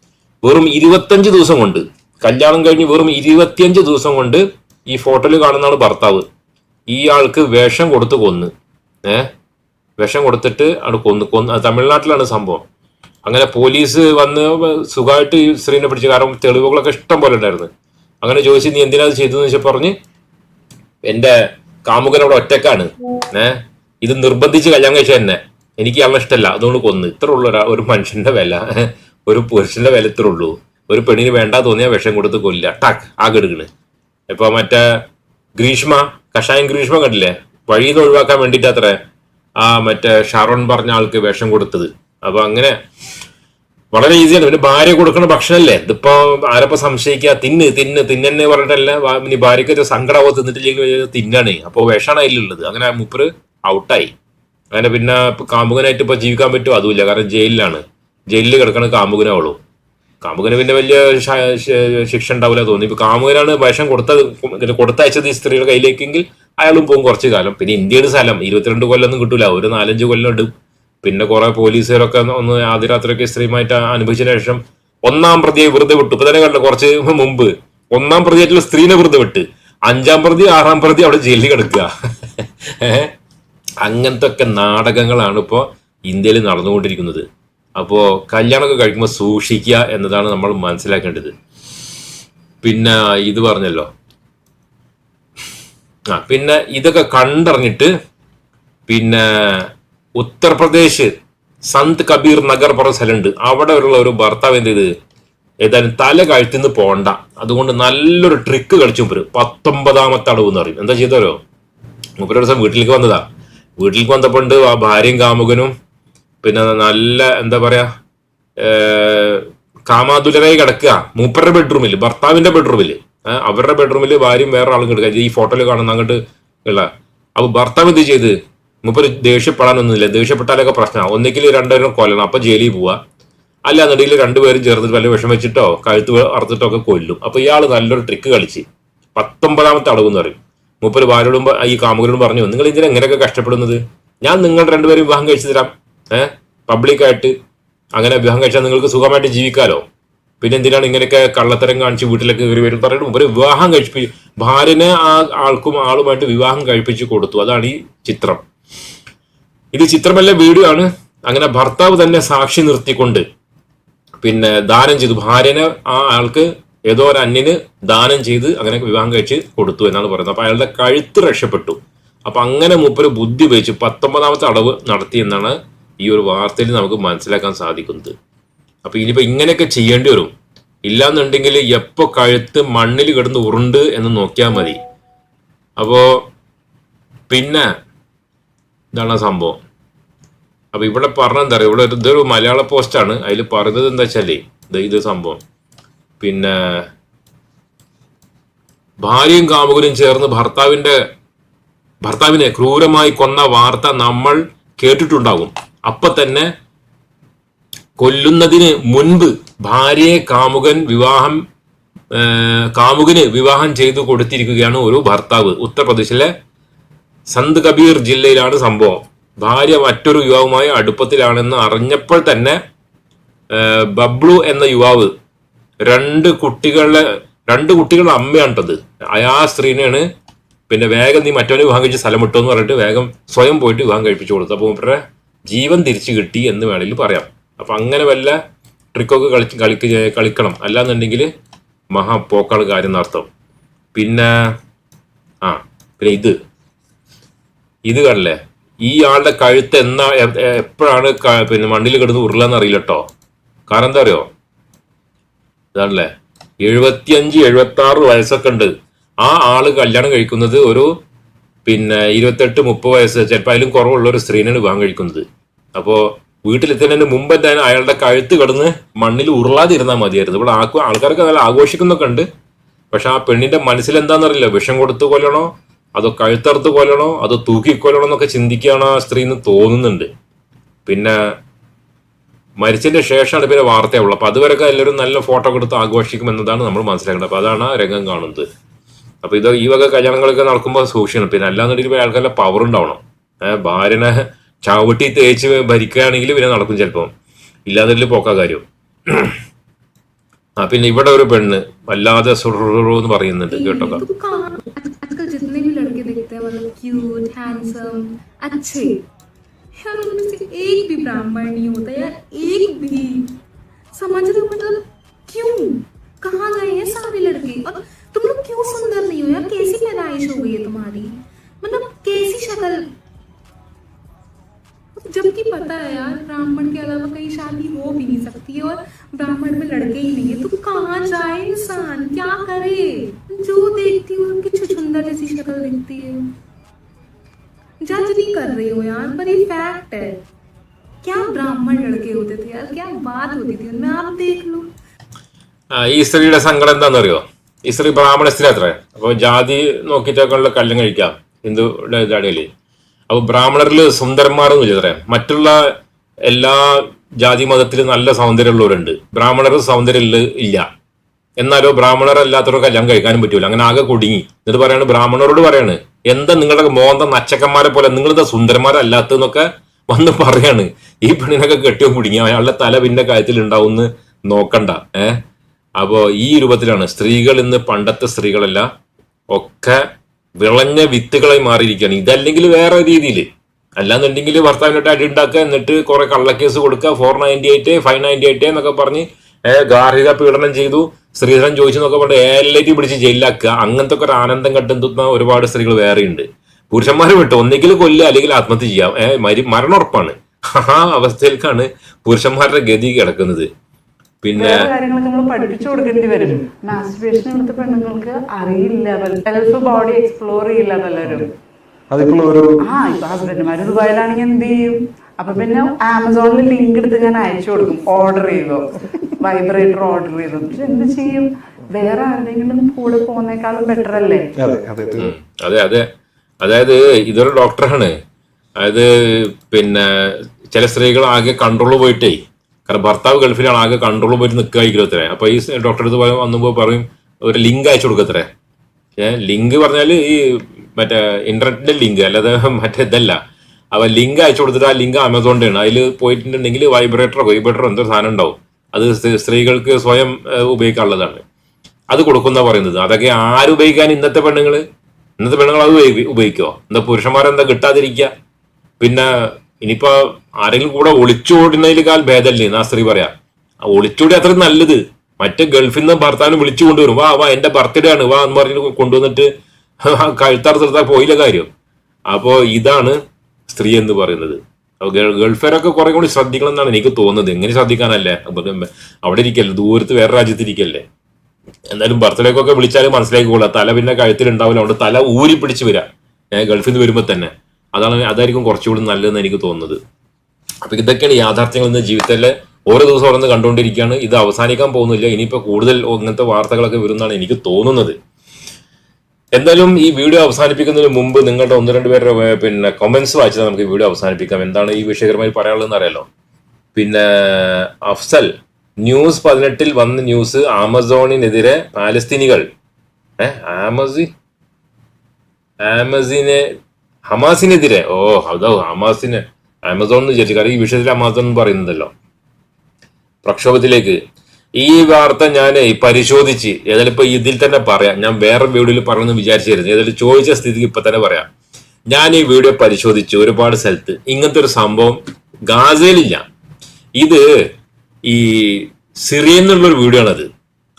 വെറും ഇരുപത്തഞ്ച് ദിവസം കൊണ്ട് കല്യാണം കഴിഞ്ഞ് വെറും ഇരുപത്തിയഞ്ച് ദിവസം കൊണ്ട് ഈ ഫോട്ടോയിൽ കാണുന്ന ആൾ ഭർത്താവ്. ഈ ആൾക്ക് വേഷം കൊടുത്ത് കൊന്ന്. ഏ? വിഷം കൊടുത്തിട്ട് ആണ് കൊന്നു കൊന്നു തമിഴ്നാട്ടിലാണ് സംഭവം. അങ്ങനെ പോലീസ് വന്ന് സുഖമായിട്ട് ഈ സ്ത്രീനെ പിടിച്ചു കാരണം തെളിവുകളൊക്കെ ഇഷ്ടം പോലെ ഉണ്ടായിരുന്നു. അങ്ങനെ ചോദിച്ചു നീ എന്തിനാ ചെയ്തതെന്ന് വെച്ചാൽ പറഞ്ഞ് എന്റെ കാമുകൻ അവിടെ ഒറ്റക്കാണ്. ഏ? ഇത് നിർബന്ധിച്ച് കല്യാണം കഴിച്ച തന്നെ എനിക്ക് അവളെ ഇഷ്ടമല്ല അതുകൊണ്ട് കൊന്ന്. ഇത്ര ഉള്ളു ഒരു മനുഷ്യന്റെ വില. ഒരു പുരുഷന്റെ വില ഇത്ര ഉള്ളൂ. ഒരു പെണ്ണിന് വേണ്ട തോന്നിയാൽ വിഷം കൊടുത്ത് കൊല്ല ടാക്ക് ആകെ എടുക്കണ്. ഇപ്പൊ മറ്റേ ഗ്രീഷ്മ കഷായം ഗ്രീഷ്മ കണ്ടില്ലേ? വഴിയിൽ നിന്ന് ഒഴിവാക്കാൻ വേണ്ടിട്ട് അത്ര ആ മറ്റേ ഷാറോൺ പറഞ്ഞ ആൾക്ക് വേഷം കൊടുത്തത്. അപ്പൊ അങ്ങനെ വളരെ ഈസിയാണ് പിന്നെ ഭാര്യ കൊടുക്കുന്ന ഭക്ഷണമല്ലേ ഇതിപ്പോ ആരപ്പോ സംശയിക്കുക തിന്ന് തിന്ന് തിന്നെന്നെ പറഞ്ഞിട്ടല്ല ഇനി ഭാര്യക്ക് ഒരു സങ്കടമോ തിന്നിട്ടില്ലെങ്കിൽ തിന്നാണ്. അപ്പൊ വിഷമാണ് അതിലുള്ളത്. അങ്ങനെ മുപ്പര് ഔട്ടായി അങ്ങനെ പിന്നെ കാമുകനായിട്ട് ഇപ്പൊ ജീവിക്കാൻ പറ്റുമോ? അതുമില്ല. കാരണം ജയിലിലാണ്. ജയിലിൽ കിടക്കണ കാമുകനാവുള്ളൂ. കാമുകന് പിന്നെ വലിയ ശിക്ഷ ഉണ്ടാവില്ല തോന്നി. ഇപ്പൊ കാമുകനാണ് വേഷം കൊടുത്തത്. കൊടുത്തയച്ചത് ഈ സ്ത്രീയുടെ കയ്യിലേക്കെങ്കിൽ അയാളും പോകും കുറച്ചു കാലം. പിന്നെ ഇന്ത്യയുടെ സ്ഥലം ഇരുപത്തിരണ്ട് കൊല്ലമൊന്നും കിട്ടൂല. ഒരു നാലഞ്ച് കൊല്ലം ഇടും. പിന്നെ കുറെ പോലീസുകാരൊക്കെ ഒന്ന് ആദ്യ രാത്രിയൊക്കെ സ്ത്രീയുമായിട്ട് അനുഭവിച്ചതിന് ശേഷം ഒന്നാം പ്രതിയെ വെറുതെ വിട്ടു. ഇപ്പൊ തന്നെ കണ്ടു കുറച്ച് മുമ്പ് ഒന്നാം പ്രതിയായിട്ടുള്ള സ്ത്രീനെ വെറുതെ വിട്ട്. അഞ്ചാം പ്രതി ആറാം പ്രതി അവിടെ ജയിലിൽ കിടക്കുക. അങ്ങനത്തെ ഒക്കെ നാടകങ്ങളാണ് ഇപ്പോൾ ഇന്ത്യയിൽ നടന്നുകൊണ്ടിരിക്കുന്നത്. അപ്പോ കല്യാണമൊക്കെ കഴിക്കുമ്പോൾ സൂക്ഷിക്കുക എന്നതാണ് നമ്മൾ മനസ്സിലാക്കേണ്ടത്. പിന്നെ ഇത് പറഞ്ഞല്ലോ ആ പിന്നെ ഇതൊക്കെ കണ്ടറിഞ്ഞിട്ട് പിന്നെ ഉത്തർപ്രദേശ് സന്ത് കബീർ നഗർ പറഞ്ഞ സ്ഥലമുണ്ട്. അവിടെ ഉള്ള ഒരു ഭർത്താവ് എന്ത് ചെയ്ത് ഏതായാലും തല കഴുത്തിന്ന് പോണ്ട. അതുകൊണ്ട് നല്ലൊരു ട്രിക്ക് കളിച്ചു മുപ്പര്. പത്തൊമ്പതാമത്തെ അളവ് എന്ന് പറയും. എന്താ ചെയ്തോരോ? മുപ്പര് ദിവസം വീട്ടിലേക്ക് വന്നതാ. വീട്ടിലേക്ക് വന്നപ്പോണ്ട് ആ ഭാര്യയും കാമുകനും. പിന്നെ നല്ല എന്താ പറയാ കാമാതുലരായി കിടക്കുക. മൂപ്പരുടെ ബെഡ്റൂമിൽ ഭർത്താവിന്റെ ബെഡ്റൂമിൽ അവരുടെ ബെഡ്റൂമിൽ ഭാര്യയും വേറെ ആളും കിടക്കുക. ഈ ഫോട്ടോയിൽ കാണുന്ന അങ്ങോട്ട് ഉള്ള. അപ്പൊ ഭർത്താവ് എന്ത് ചെയ്ത്? മൂപ്പര് ദേഷ്യപ്പെടാനൊന്നുമില്ല. ദേഷ്യപ്പെട്ടാലൊക്കെ പ്രശ്നമാണ് ഒന്നെങ്കിൽ രണ്ടുപേരും കൊല്ലണം. അപ്പൊ ജയിലിൽ പോവാ. അല്ല അല്ലാന്നുണ്ടെങ്കിൽ രണ്ടുപേരും ചേർന്നിട്ട് വല്ല വിഷം വെച്ചിട്ടോ കഴുത്ത് അറുത്തിട്ടോ ഒക്കെ കൊല്ലും. അപ്പൊ ഇയാൾ നല്ലൊരു ട്രിക്ക് കളിച്ച്. പത്തൊമ്പതാമത്തെ അളവ് എന്ന് പറയും. മുപ്പത് ഭാര്യയോടും ഈ കാമുകരോടും പറഞ്ഞു നിങ്ങൾ ഇതിനെ എങ്ങനെയൊക്കെ കഷ്ടപ്പെടുന്നത്? ഞാൻ നിങ്ങൾ രണ്ടുപേരും വിവാഹം കഴിച്ചു തരാം. ഏഹ് പബ്ലിക്കായിട്ട് അങ്ങനെ വിവാഹം കഴിച്ചാൽ നിങ്ങൾക്ക് സുഖമായിട്ട് ജീവിക്കാലോ? പിന്നെ എന്തിനാണ് ഇങ്ങനെയൊക്കെ കള്ളത്തരം കാണിച്ച് വീട്ടിലേക്ക് കയറി വരും പറയുന്നത് മുമ്പ് വിവാഹം കഴിപ്പിച്ച് ഭാര്യനെ ആ ആൾക്കും ആളുമായിട്ട് വിവാഹം കഴിപ്പിച്ച് കൊടുത്തു. അതാണ് ഈ ചിത്രം. ഇത് ചിത്രമല്ല വീഡിയോ ആണ്. അങ്ങനെ ഭർത്താവ് തന്നെ സാക്ഷി നിർത്തിക്കൊണ്ട് പിന്നെ ദാനം ചെയ്തു. ഭാര്യനെ ആ ആൾക്ക് ഏതോ ഒരു അന്യന് ദാനം ചെയ്ത് അങ്ങനെ വിവാഹം കഴിച്ച് കൊടുത്തു എന്നാണ് പറയുന്നത്. അപ്പൊ അയാളുടെ കഴുത്ത് രക്ഷപ്പെട്ടു. അപ്പൊ അങ്ങനെ മൂപ്പര് ബുദ്ധി ഉപയോഗിച്ച് പത്തൊമ്പതാമത്തെ അടവ് നടത്തി എന്നാണ് ഈ ഒരു വാർത്തയിൽ നമുക്ക് മനസ്സിലാക്കാൻ സാധിക്കുന്നത്. അപ്പൊ ഇനിയിപ്പോ ഇങ്ങനെയൊക്കെ ചെയ്യേണ്ടി വരും. ഇല്ലാന്നുണ്ടെങ്കിൽ എപ്പോ കഴുത്ത് മണ്ണിൽ കിടന്ന് ഉരുണ്ട് എന്ന് നോക്കിയാൽ മതി. അപ്പോ പിന്നെ ഇതാണ് സംഭവം. അപ്പൊ ഇവിടെ പറഞ്ഞ എന്താ പറയുക ഇവിടെ ഇതൊരു മലയാള പോസ്റ്റാണ് അതിൽ പറഞ്ഞത് എന്താ വെച്ചാലേ ഇത് ഇത് സംഭവം. പിന്നെ ഭാര്യയും കാമുകനും ചേർന്ന് ഭർത്താവിന്റെ ഭർത്താവിനെ ക്രൂരമായി കൊന്ന വാർത്ത നമ്മൾ കേട്ടിട്ടുണ്ടാകും. അപ്പൊ തന്നെ കൊല്ലുന്നതിന് മുൻപ് ഭാര്യയെ കാമുകൻ വിവാഹം കാമുകന് വിവാഹം ചെയ്തു കൊടുത്തിരിക്കുകയാണ് ഒരു ഭർത്താവ്. ഉത്തർപ്രദേശിലെ സന്ത് കബീർ ജില്ലയിലാണ് സംഭവം. ഭാര്യ മറ്റൊരു യുവാവുമായി അടുപ്പത്തിലാണെന്ന് അറിഞ്ഞപ്പോൾ തന്നെ ബബ്ലു എന്ന യുവാവ് രണ്ട് കുട്ടികളെ രണ്ട് കുട്ടികളുടെ അമ്മയാണിട്ടത് ആ സ്ത്രീനെയാണ് പിന്നെ വേഗം നീ മറ്റവനെ വിവാഹം കഴിച്ച് സ്ഥലം വിട്ടു എന്ന് പറഞ്ഞിട്ട് വേഗം സ്വയം പോയിട്ട് വിവാഹം കഴിപ്പിച്ചു കൊടുത്തു. അപ്പോൾ ഇവരുടെ ജീവൻ തിരിച്ചു കിട്ടി എന്ന് വേണമെങ്കിൽ പറയാം. അപ്പൊ അങ്ങനെ വല്ല ട്രിക്കൊക്കെ കളി കളിക്ക് കളിക്കണം. അല്ലാന്നുണ്ടെങ്കിൽ പോക്കൾ കാര്യം എന്നർത്ഥം പിന്നെ ആ പിന്നെ ഇത്. ഇത് കണ്ടല്ലേ? ഈ ആളുടെ കഴുത്ത് എന്നാ എപ്പോഴാണ് പിന്നെ മണ്ണിൽ കിടന്ന് ഉരുളാന്ന് അറിയില്ല കേട്ടോ കാരണം എന്താ അറിയോ? ഇതാണല്ലേ? എഴുപത്തിയഞ്ച് എഴുപത്തി ആറ് വയസ്സൊക്കെ ഉണ്ട്. ആ ആൾ കല്യാണം കഴിക്കുന്നത് ഒരു പിന്നെ ഇരുപത്തെട്ട് മുപ്പത് വയസ്സ്. ചിലപ്പോൾ അതിലും കുറവുള്ള ഒരു സ്ത്രീനാണ് വിവാഹം കഴിക്കുന്നത്. അപ്പോ വീട്ടിലെത്തുന്നതിന് മുമ്പ് എന്തായാലും അയാളുടെ കഴുത്ത് കിടന്ന് മണ്ണിൽ ഉരുളാതിരുന്നാൽ മതിയായിരുന്നു. ഇവിടെ ആക്കു ആൾക്കാരൊക്കെ നല്ല ആഘോഷിക്കുന്നൊക്കെ ഉണ്ട്. പക്ഷെ ആ പെണ്ണിന്റെ മനസ്സിൽ എന്താണെന്നറിയില്ല വിഷം കൊടുത്തു കൊല്ലണോ? അതോ കഴുത്തറുത്ത് കൊല്ലണോ? അതോ തൂക്കി കൊല്ലണോ എന്നൊക്കെ ചിന്തിക്കുകയാണ് ആ സ്ത്രീ എന്ന് തോന്നുന്നുണ്ട്. പിന്നെ മരിച്ചതിന്റെ ശേഷമാണ് പിന്നെ വാർത്തയുള്ളത്. അപ്പൊ അതുവരെയൊക്കെ എല്ലാവരും നല്ല ഫോട്ടോ കൊടുത്ത് ആഘോഷിക്കും എന്നതാണ് നമ്മൾ മനസ്സിലാക്കേണ്ടത്. അപ്പൊ അതാണ് രംഗം കാണുന്നത്. അപ്പൊ ഇത് ഈ വക കല്യാണങ്ങളൊക്കെ നടക്കുമ്പോൾ സൂക്ഷിക്കണം. പിന്നെ അല്ലാന്നുണ്ടെങ്കിൽ ആൾക്കാരുടെ പവർ ഉണ്ടാവണം. ഭാര്യനെ ചവിട്ടി തേച്ച് ഭരിക്കുകയാണെങ്കിൽ പിന്നെ നടക്കും ചിലപ്പം ഇല്ലാന്നുണ്ടെങ്കിൽ പോക്കാ കാര്യം ആ പിന്നെ ഇവിടെ ഒരു പെണ്ണ് വല്ലാതെ സുറു എന്ന് പറയുന്നുണ്ട് കേട്ടോ तो कहाँ आजकल जितने भी लड़के दिखते हैं मतलब क्यूट हैंडसम अच्छे यार उनमें से एक भी ब्राह्मण नहीं होता यार एक भी समझ रहे हो मतलब क्यों कहाँ गए हैं सारे लड़के और तुम लोग क्यों सुंदर नहीं हो यार कैसी पैदाइश हो गई है तुम्हारी मतलब कैसी शक्ल जबकि पता है यार ब्राह्मण के अलावा कहीं शादी हो भी नहीं सकती है और ब्राह्मण में लड़के ही नहीं है तो कहाँ जाए इंसान क्या करे जो देखती हूँ उनकी छुछुंदर जैसी शक्ल दिखती है जज नहीं कर रही हो यार पर ये फैक्ट है क्या ब्राह्मण लड़के होते थे यार क्या बात होती थी उनमें आप देख लो ആ, ഈ സ്ത്രീയുടെ സങ്കടം എന്താണെന്നറിയോ ഈ സ്ത്രീ ബ്രാഹ്മണ സ്ത്രീ അത്ര അപ്പൊ ജാതി നോക്കിയിട്ടൊക്കെ ഉള്ള കല്യാണം കഴിക്കാം ഹിന്ദുയുടെ ഇതാടിയല്ലേ അപ്പൊ ബ്രാഹ്മണരിൽ സുന്ദരന്മാരെന്ന് വിളിച്ചത്രേ മറ്റുള്ള എല്ലാ ജാതി മതത്തിലും നല്ല സൗന്ദര്യമുള്ളവരുണ്ട്. ബ്രാഹ്മണർ സൗന്ദര്യം ഇല്ല എന്നാലോ ബ്രാഹ്മണർ അല്ലാത്തവർക്ക് കല്യാണം കഴിക്കാനും പറ്റൂല. അങ്ങനെ ആകെ കുടുങ്ങി. എന്നിട്ട് പറയാണ് ബ്രാഹ്മണരോട് പറയാണ് എന്താ നിങ്ങളുടെ മോന്ത നച്ചക്കന്മാരെ പോലെ നിങ്ങളെന്താ സുന്ദരന്മാരല്ലാത്തതെന്നൊക്കെ വന്ന് പറയാണ്. ഈ പെണ്ണിനൊക്കെ കെട്ടിയോ കുടുങ്ങി അയാളുടെ തല പിന്നെ കാര്യത്തിൽ ഉണ്ടാവുമെന്ന് നോക്കണ്ട. ഏഹ്? അപ്പോ ഈ രൂപത്തിലാണ് സ്ത്രീകൾ ഇന്ന് പണ്ടത്തെ സ്ത്രീകളല്ല ഒക്കെ വിളഞ്ഞ വിത്തുകളായി മാറിയിരിക്കുകയാണ്. ഇതല്ലെങ്കിൽ വേറെ രീതിയിൽ. അല്ലാന്നുണ്ടെങ്കിൽ ഭർത്താവിനായിട്ട് അടി ഉണ്ടാക്കുക എന്നിട്ട് കുറെ കള്ളക്കേസ് കൊടുക്കുക four ninety eight five ninety eight എന്നൊക്കെ പറഞ്ഞ് ഗാർഹിക പീഡനം ചെയ്തു. സ്ത്രീധനം ചോദിച്ചു എന്നൊക്കെ പറഞ്ഞ് ഏലറ്റി പിടിച്ച് ജയിലാക്കുക അങ്ങനത്തെ ഒക്കെ ഒരു ആനന്ദം കണ്ടെത്തുന്ന ഒരുപാട് സ്ത്രീകൾ വേറെയുണ്ട് പുരുഷന്മാരെ വിട്ടു. ഒന്നെങ്കിൽ കൊല്ലുക അല്ലെങ്കിൽ ആത്മഹത്യ ചെയ്യാം. മരണ മരി മരണം ഉറപ്പാണ്. ആ അവസ്ഥയിലേക്കാണ് പുരുഷന്മാരുടെ ഗതി കിടക്കുന്നത്. പിന്നെ കാര്യങ്ങളൊക്കെ നമ്മൾ പഠിപ്പിച്ചു കൊടുക്കേണ്ടി വരും. മാസ്റ്റുബേഷൻ ഇവിടുത്തെ പെണ്ണുങ്ങൾക്ക് അറിയില്ല. സെൽഫ് ബോഡി എക്സ്പ്ലോർ ചെയ്യില്ല പലരും. ആ ഇപ്പൊ ഹസ്ബൻഡുമാര് ദുബായിലാണെങ്കിൽ എന്ത് ചെയ്യും? അപ്പൊ പിന്നെ ആമസോണിൽ ലിങ്ക് എടുത്ത് ഞാൻ അയച്ചു കൊടുക്കും. ഓർഡർ ചെയ്തോ? വൈബ്രേറ്റർ ഓർഡർ ചെയ്തോ? പക്ഷെ എന്ത് ചെയ്യും? വേറെ ആരുടെങ്കിലും കൂടെ പോകുന്നേക്കാളും ബെറ്റർ അല്ലേ? അതെ അതെ ഉം. അതെ അതെ. അതായത് ഇതൊരു ഡോക്ടറാണ് അതായത് പിന്നെ ചില സ്ത്രീകൾ ആകെ കൺട്രോൾ പോയിട്ടേ കാരണം ഭർത്താവ് ഗൾഫിലാണ് ആകെ കൺട്രോൾ പോയിട്ട് നിൽക്കുക അത്രേ. അപ്പൊ ഈ ഡോക്ടറെ അടുത്ത് വന്നുമ്പോൾ പറയും ഒരു ലിങ്ക് അയച്ചു കൊടുക്കത്രേ ലിങ്ക് പറഞ്ഞാൽ ഈ മറ്റേ ഇന്റർനെറ്റിന്റെ ലിങ്ക് അല്ലാതെ മറ്റേ ഇതല്ല. അപ്പൊ ലിങ്ക് അയച്ചു കൊടുത്തിട്ട് ആ ലിങ്ക് ആമസോണിന്റെ ആണ് അതിൽ പോയിട്ടുണ്ടെങ്കിൽ വൈബ്രേറ്ററോ വൈബ്രേറ്ററോ എന്തോ സാധനം ഉണ്ടാവും. അത് സ്ത്രീകൾക്ക് സ്വയം ഉപയോഗിക്കാനുള്ളതാണ്. അത് കൊടുക്കുന്ന പറയുന്നത്. അതൊക്കെ ആരുപയോഗിക്കാൻ ഇന്നത്തെ പെണ്ണുങ്ങൾ? ഇന്നത്തെ പെണ്ണുങ്ങൾ അത് ഉപയോഗിക്കുക എന്താ പുരുഷന്മാരെന്താ കിട്ടാതിരിക്കുക? പിന്നെ ഇനിയിപ്പോ ആരെങ്കിലും കൂടെ ഒളിച്ചോടുന്നതിനേക്കാൾ ഭേദമല്ലേ സ്ത്രീ പറയാ. ഒളിച്ചോടി അത്ര നല്ലത്. മറ്റേ ഗൾഫിൽ നിന്ന് ഭർത്താവിനെ വിളിച്ചു കൊണ്ടുവരും. വാ വാ എന്റെ ബർത്ത്ഡേ ആണ് വാ എന്ന് പറഞ്ഞിട്ട് കൊണ്ടുവന്നിട്ട് കഴുത്താർ തീർത്താൽ പോയില്ല കാര്യം. അപ്പോ ഇതാണ് സ്ത്രീ എന്ന് പറയുന്നത്. ഗൾഫേരൊക്കെ കുറെ കൂടി ശ്രദ്ധിക്കണം എന്നാണ് എനിക്ക് തോന്നുന്നത്. എങ്ങനെ ശ്രദ്ധിക്കാനല്ലേ? അവിടെ ഇരിക്കല്ലേ? ദൂരത്ത് വേറെ രാജ്യത്ത് ഇരിക്കല്ലേ? എന്തായാലും ബർത്ത്ഡേക്കൊക്കെ വിളിച്ചാലും മനസ്സിലാക്കിക്കോളാം. തല പിന്നെ കഴുത്തിലുണ്ടാവില്ല. അതുകൊണ്ട് തല ഊരി പിടിച്ച് വരാം ഗൾഫിൽ നിന്ന് വരുമ്പോൾ തന്നെ. അതാണ് അതായിരിക്കും കുറച്ചുകൂടി നല്ലതെന്ന് എനിക്ക് തോന്നുന്നത്. അപ്പൊ ഇതൊക്കെയാണ് യാഥാർത്ഥ്യങ്ങൾ ഇന്ന് ജീവിതത്തിലെ ഓരോ ദിവസം ഓരോന്ന് കണ്ടുകൊണ്ടിരിക്കുകയാണ്. ഇത് അവസാനിക്കാൻ പോകുന്നില്ല. ഇനിയിപ്പോ കൂടുതൽ ഇങ്ങനത്തെ വാർത്തകളൊക്കെ വരുമെന്നാണ് എനിക്ക് തോന്നുന്നത്. എന്തായാലും ഈ വീഡിയോ അവസാനിപ്പിക്കുന്നതിന് മുമ്പ് നിങ്ങളുടെ ഒന്ന് രണ്ട് പേരുടെ പിന്നെ കമന്റ്സ് വായിച്ചാൽ നമുക്ക് വീഡിയോ അവസാനിപ്പിക്കാം. എന്താണ് ഈ വിഷയകരമായി പറയാനുള്ളതെന്ന് അറിയാലോ? പിന്നെ അഫ്സൽ ന്യൂസ് പതിനെട്ടിൽ വന്ന ന്യൂസ് ആമസോണിനെതിരെ പാലസ്തീനികൾ ഏ ആമസി ആമസിനെ ഹമാസിനെതിരെ. ഓ അതോ ഹമാസിന് ആമസോൺ എന്ന് വിചാരിച്ചു കാരണം ഈ വിഷയത്തിൽ ആമസോൺ എന്ന് പറയുന്നുണ്ടല്ലോ. പ്രക്ഷോഭത്തിലേക്ക്. ഈ വാർത്ത ഞാൻ പരിശോധിച്ച് ഏതായാലും ഇപ്പൊ ഇതിൽ തന്നെ പറയാം. ഞാൻ വേറെ വീഡിയോയിൽ പറയണമെന്ന് വിചാരിച്ചായിരുന്നു ഏതായാലും ചോദിച്ച സ്ഥിതിക്ക് ഇപ്പൊ തന്നെ പറയാം. ഞാൻ ഈ വീഡിയോ പരിശോധിച്ചു ഒരുപാട് സ്ഥലത്ത് ഇങ്ങനത്തെ ഒരു സംഭവം ഗാസയിലില്ല. ഇത് ഈ സിറിയൻ എന്നുള്ളൊരു വീഡിയോ ആണത്.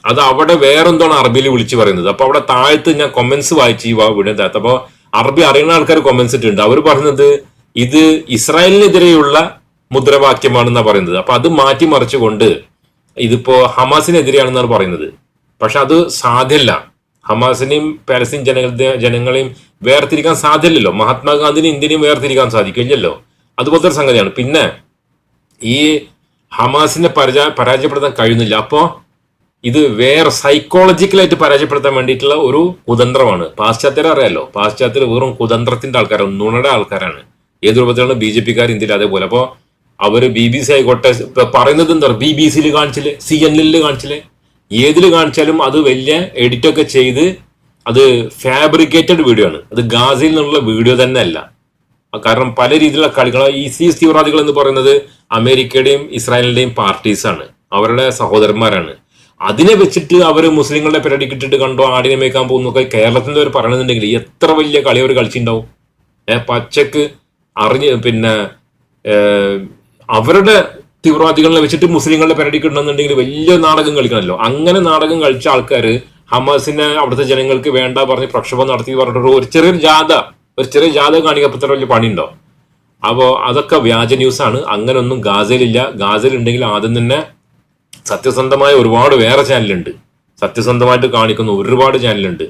അത് അവിടെ വേറെന്തോ അറബിയിൽ വിളിച്ച് പറയുന്നത്. അപ്പൊ അവിടെ താഴത്ത് ഞാൻ കൊമന്റ്സ് വായിച്ച് ഈ വീഡിയോ താഴത്ത് അപ്പൊ അറബി അറിയുന്ന ആൾക്കാർ കൊമൻസ് ഇട്ടുണ്ട് അവർ പറയുന്നത് ഇത് ഇസ്രായേലിനെതിരെയുള്ള മുദ്രാവാക്യമാണെന്നാണ് പറയുന്നത്. അപ്പൊ അത് മാറ്റിമറിച്ചുകൊണ്ട് ഇതിപ്പോ ഹമാസിനെതിരെയാണെന്നാണ് പറയുന്നത്. പക്ഷെ അത് സാധ്യല്ല ഹമാസിനെയും പാലസ്തീൻ ജനങ്ങളുടെ ജനങ്ങളെയും വേർതിരിക്കാൻ സാധ്യല്ലല്ലോ മഹാത്മാഗാന്ധിനെയും ഇന്ത്യനെയും വേർതിരിക്കാൻ സാധിക്കില്ലല്ലോ അതുപോലത്തെ ഒരു സംഗതിയാണ്. പിന്നെ ഈ ഹമാസിനെ പരാജ പരാജയപ്പെടുത്താൻ കഴിയുന്നില്ല. അപ്പോ ഇത് വേറെ സൈക്കോളജിക്കലായിട്ട് പരാജയപ്പെടുത്താൻ വേണ്ടിയിട്ടുള്ള ഒരു കുതന്ത്രമാണ്. പാശ്ചാത്യരെ അറിയാലോ? പാശ്ചാത്യർ വെറും കുതന്ത്രത്തിന്റെ ആൾക്കാരാണ് നുണയുടെ ആൾക്കാരാണ്. ഏത് രൂപത്തിലാണ് ബി ജെ പിക്കാർ ഇന്ത്യയിൽ അതേപോലെ. അപ്പോ അവർ ബി ബി സി ആയിക്കോട്ടെ പറയുന്നത് എന്താ ബി ബി സിയിൽ കാണിച്ചില്ലേ? സി എൻ എല്ലിൽ കാണിച്ചില്ലേ? ഏതിൽ കാണിച്ചാലും അത് വലിയ എഡിറ്റൊക്കെ ചെയ്ത് അത് ഫാബ്രിക്കേറ്റഡ് വീഡിയോ ആണ്. അത് ഗാസിൽ നിന്നുള്ള വീഡിയോ തന്നെ അല്ല. കാരണം പല രീതിയിലുള്ള കളികൾ ഈ സി തീവ്രവാദികൾ എന്ന് പറയുന്നത് അമേരിക്കയുടെയും ഇസ്രായേലിന്റെയും പാർട്ടീസാണ് അവരുടെ സഹോദരന്മാരാണ്. അതിനെ വെച്ചിട്ട് അവർ മുസ്ലിങ്ങളുടെ പെരടിക്കിട്ടിട്ട് കണ്ടോ ആടിനെ മേക്കാൻ പോകുന്നൊക്കെ കേരളത്തിൽ അവർ പറയണമെന്നുണ്ടെങ്കിൽ എത്ര വലിയ കളി അവർ കളിച്ചിട്ടുണ്ടാവും ഏഹ് പച്ചക്ക് അറിഞ്ഞ് പിന്നെ അവരുടെ തീവ്രവാദികളെ വെച്ചിട്ട് മുസ്ലിങ്ങളുടെ പിരടിക്കിടണമെന്നുണ്ടെങ്കിൽ വലിയ നാടകം കളിക്കണമല്ലോ അങ്ങനെ നാടകം കളിച്ച ആൾക്കാർ ഹമാസിനെ അവിടുത്തെ ജനങ്ങൾക്ക് വേണ്ട പറഞ്ഞ് പ്രക്ഷോഭം നടത്തി പറഞ്ഞിട്ട് ഒരു ചെറിയൊരു ജാഥ ഒരു ചെറിയ ജാഥ കാണിക്കപ്പത്ര വലിയ പണിയുണ്ടോ? അപ്പോൾ അതൊക്കെ വ്യാജ ന്യൂസാണ്. അങ്ങനൊന്നും ഗാസയിലില്ല. ഗാസയിലുണ്ടെങ്കിൽ ആദ്യം തന്നെ സത്യസന്ധമായ ഒരുപാട് വേറെ ചാനലുണ്ട് സത്യസന്ധമായിട്ട് കാണിക്കുന്ന ഒരുപാട് ചാനലുണ്ട്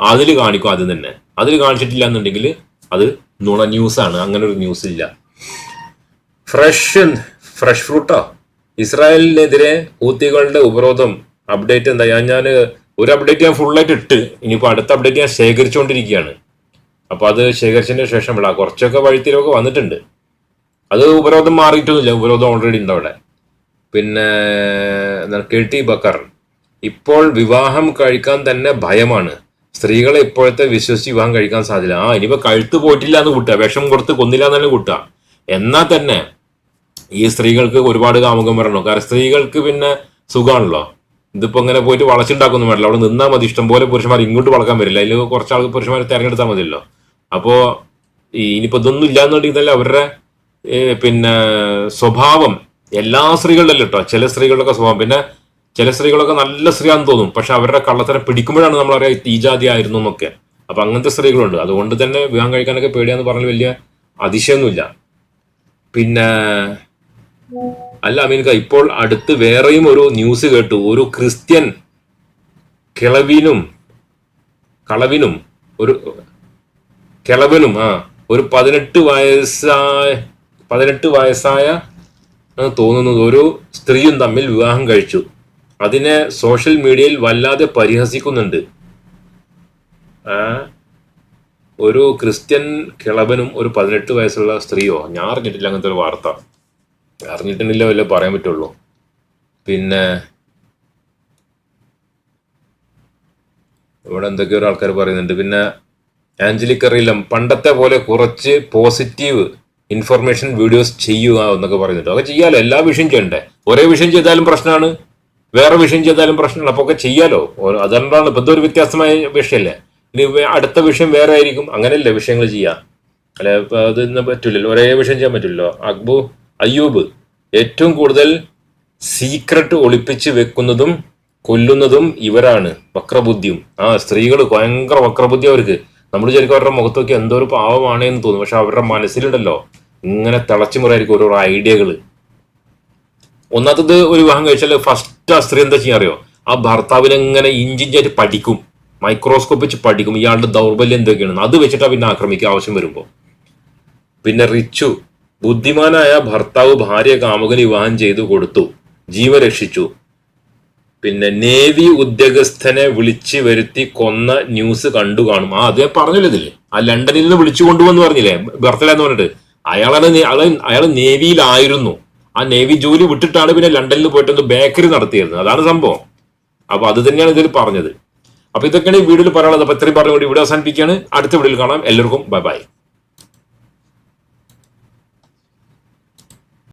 അതിൽ കാണിക്കും അത് തന്നെ. അതിൽ കാണിച്ചിട്ടില്ല എന്നുണ്ടെങ്കിൽ അത് നുണ ആണ്. അങ്ങനെ ഒരു ന്യൂസ് ഇല്ല. ഫ്രഷ് ഫ്രഷ് ഫ്രൂട്ടോ ഇസ്രായേലിനെതിരെ ഹൂത്തികളുടെ ഉപരോധം അപ്ഡേറ്റ് എന്താ? ഞാൻ ഞാൻ ഒരു അപ്ഡേറ്റ് ഞാൻ ഫുള്ളായിട്ട് ഇട്ട് ഇനിയിപ്പോൾ അടുത്ത അപ്ഡേറ്റ് ഞാൻ ശേഖരിച്ചുകൊണ്ടിരിക്കുകയാണ് അപ്പോൾ അത് ശേഖരിച്ചതിന് ശേഷം വിടാം. കുറച്ചൊക്കെ വഴിത്തിരിവൊക്കെ വന്നിട്ടുണ്ട്. അത് ഉപരോധം മാറിയിട്ടൊന്നുമില്ല. ഉപരോധം ഓൾറെഡി ഉണ്ട് അവിടെ. പിന്നെ എന്താണ് കെ ടി ബക്കർ. ഇപ്പോൾ വിവാഹം കഴിക്കാൻ തന്നെ ഭയമാണ്. സ്ത്രീകളെ ഇപ്പോഴത്തെ വിശ്വസിച്ച് വിവാഹം കഴിക്കാൻ സാധ്യത ആ ഇനിയിപ്പോൾ കഴുത്ത് പോയിട്ടില്ല എന്ന് കൂട്ടുക വിഷം കൊടുത്ത് കൊന്നില്ല എന്നാലും കൂട്ടുക. എന്നാൽ തന്നെ ഈ സ്ത്രീകൾക്ക് ഒരുപാട് കാമുകം വരണോ? കാരണം സ്ത്രീകൾക്ക് പിന്നെ സുഖമാണല്ലോ. ഇതിപ്പോൾ ഇങ്ങനെ പോയിട്ട് വളച്ചുണ്ടാക്കൊന്നും വേണ്ടല്ലോ. അവിടെ നിന്നാൽ മതി. ഇഷ്ടംപോലെ പുരുഷന്മാർ ഇങ്ങോട്ട് വളക്കാൻ വരില്ല. അതിൽ കുറച്ച് ആൾക്ക് പുരുഷന്മാർ തിരഞ്ഞെടുത്താൽ മതിയല്ലോ. അപ്പോൾ ഇനിയിപ്പോൾ ഇനിയിപ്പോ ഇതൊന്നും ഇല്ലാന്നുണ്ടെങ്കിൽ അവരുടെ പിന്നെ സ്വഭാവം എല്ലാ സ്ത്രീകളുടെ അല്ല കേട്ടോ ചില സ്ത്രീകളിലൊക്കെ സ്വഭാവം. പിന്നെ ചില സ്ത്രീകളൊക്കെ നല്ല സ്ത്രീയാണെന്ന് തോന്നും. പക്ഷെ അവരുടെ കള്ളത്തരം പിടിക്കുമ്പോഴാണ് നമ്മൾ അറിയാം ഈ ജാതി ആയിരുന്നു എന്നൊക്കെ. അപ്പൊ അങ്ങനത്തെ സ്ത്രീകളുണ്ട്. അതുകൊണ്ട് തന്നെ വിവാഹം കഴിക്കാനൊക്കെ പേടിയാന്ന് പറഞ്ഞാൽ വലിയ അതിശയൊന്നുമില്ല. പിന്നെ അല്ല അമീൻക ഇപ്പോൾ അടുത്ത് വേറെയും ഒരു ന്യൂസ് കേട്ടു. ഒരു ക്രിസ്ത്യൻ കിളവിനും കളവിനും ഒരു കിളവനും ആ ഒരു പതിനെട്ട് വയസ്സായ പതിനെട്ട് വയസ്സായ തോന്നുന്നത് ഒരു സ്ത്രീയും തമ്മിൽ വിവാഹം കഴിച്ചു. അതിനെ സോഷ്യൽ മീഡിയയിൽ വല്ലാതെ പരിഹസിക്കുന്നുണ്ട്. ഒരു ക്രിസ്ത്യൻ കിളവനും ഒരു പതിനെട്ട് വയസ്സുള്ള സ്ത്രീയോ? ഞാൻ അറിഞ്ഞിട്ടില്ല അങ്ങനത്തെ ഒരു വാർത്ത. അറിഞ്ഞിട്ടുണ്ടെങ്കിലോ വല്ല പറയാൻ പറ്റുള്ളൂ. പിന്നെ ഇവിടെ എന്തൊക്കെയോ ആൾക്കാർ പറയുന്നുണ്ട്. പിന്നെ ആഞ്ചലിക്കറിയില്ല പണ്ടത്തെ പോലെ കുറച്ച് പോസിറ്റീവ് ഇൻഫർമേഷൻ വീഡിയോസ് ചെയ്യുക എന്നൊക്കെ പറയുന്നുണ്ട്. അതൊക്കെ ചെയ്യാലോ? എല്ലാ വിഷയം ചെയ്യണ്ടേ? ഒരേ വിഷയം ചെയ്താലും പ്രശ്നമാണ്. വേറെ വിഷയം ചെയ്താലും പ്രശ്നമാണ്. അപ്പൊ ഒക്കെ ചെയ്യാലോ? അതുകൊണ്ടാണ് ഇപ്പൊ ഒരു വ്യത്യാസമായ വിഷയമല്ലേ? ഇനി അടുത്ത വിഷയം വേറെ ആയിരിക്കും. അങ്ങനെയല്ലേ വിഷയങ്ങൾ ചെയ്യാം? അല്ലെ അതൊന്നും പറ്റില്ലല്ലോ ഒരേ വിഷയം ചെയ്യാൻ പറ്റില്ലല്ലോ അക്ബു അയ്യൂബ് ഏറ്റവും കൂടുതൽ സീക്രട്ട് ഒളിപ്പിച്ച് വെക്കുന്നതും കൊല്ലുന്നതും ഇവരാണ്. വക്രബുദ്ധിയും. ആ സ്ത്രീകൾ ഭയങ്കര വക്രബുദ്ധി അവർക്ക്. നമ്മൾ ശരിക്കും അവരുടെ മുഖത്തൊക്കെ എന്തോ ഒരു പാവമാണ് എന്ന് തോന്നും പക്ഷെ അവരുടെ മനസ്സിലുണ്ടല്ലോ ഇങ്ങനെ തിളച്ചു മുറായിരിക്കും ഓരോ ഐഡിയകൾ ഒന്നാത്തത് ഒരു വിവാഹം കഴിച്ചാൽ ഫസ്റ്റ് ആ സ്ത്രീ എന്താ ചെയ്യാൻ അറിയോ ആ ഭർത്താവിനെ ഇങ്ങനെ ഇഞ്ചിഞ്ചായിട്ട് പഠിക്കും. മൈക്രോസ്കോപ്പ് വെച്ച് പഠിക്കും. ഇയാളുടെ ദൗർബല്യം എന്തൊക്കെയാണ് അത് വെച്ചിട്ട് പിന്നെ ആക്രമിക്കുക ആവശ്യം വരുമ്പോൾ പിന്നെ റിച്ചു ബുദ്ധിമാനായ ഭർത്താവ് ഭാര്യ കാമുകന് വിവാഹം ചെയ്തു കൊടുത്തു. ജീവ രക്ഷിച്ചു പിന്നെ നേവി ഉദ്യോഗസ്ഥനെ വിളിച്ച് വരുത്തി കൊന്ന ന്യൂസ് കണ്ടു കാണും. ആ അതേ പറഞ്ഞില്ല ഇതിൽ? ആ ലണ്ടനിൽ നിന്ന് വിളിച്ചു കൊണ്ടുവന്ന് പറഞ്ഞില്ലേ? ബർത്തല എന്ന് പറഞ്ഞിട്ട്. അയാളാണ് അയാൾ നേവിയിലായിരുന്നു. ആ നേവി ജോലി വിട്ടിട്ടാണ് പിന്നെ ലണ്ടനിൽ പോയിട്ട് ബേക്കറി നടത്തിയിരുന്നത്. അതാണ് സംഭവം. അപ്പൊ അത് തന്നെയാണ് ഇതിൽ പറഞ്ഞത്. അപ്പൊ ഇതൊക്കെയാണ് ഈ വീഡിയോയിൽ പറയാനുള്ളത്. അപ്പൊ ഇത്രയും പറഞ്ഞുകൊണ്ട് ഇവിടെ അവസാനിപ്പിക്കുകയാണ്. അടുത്ത വീഡിയോയിൽ കാണാം. എല്ലാവർക്കും ബൈ ബൈ.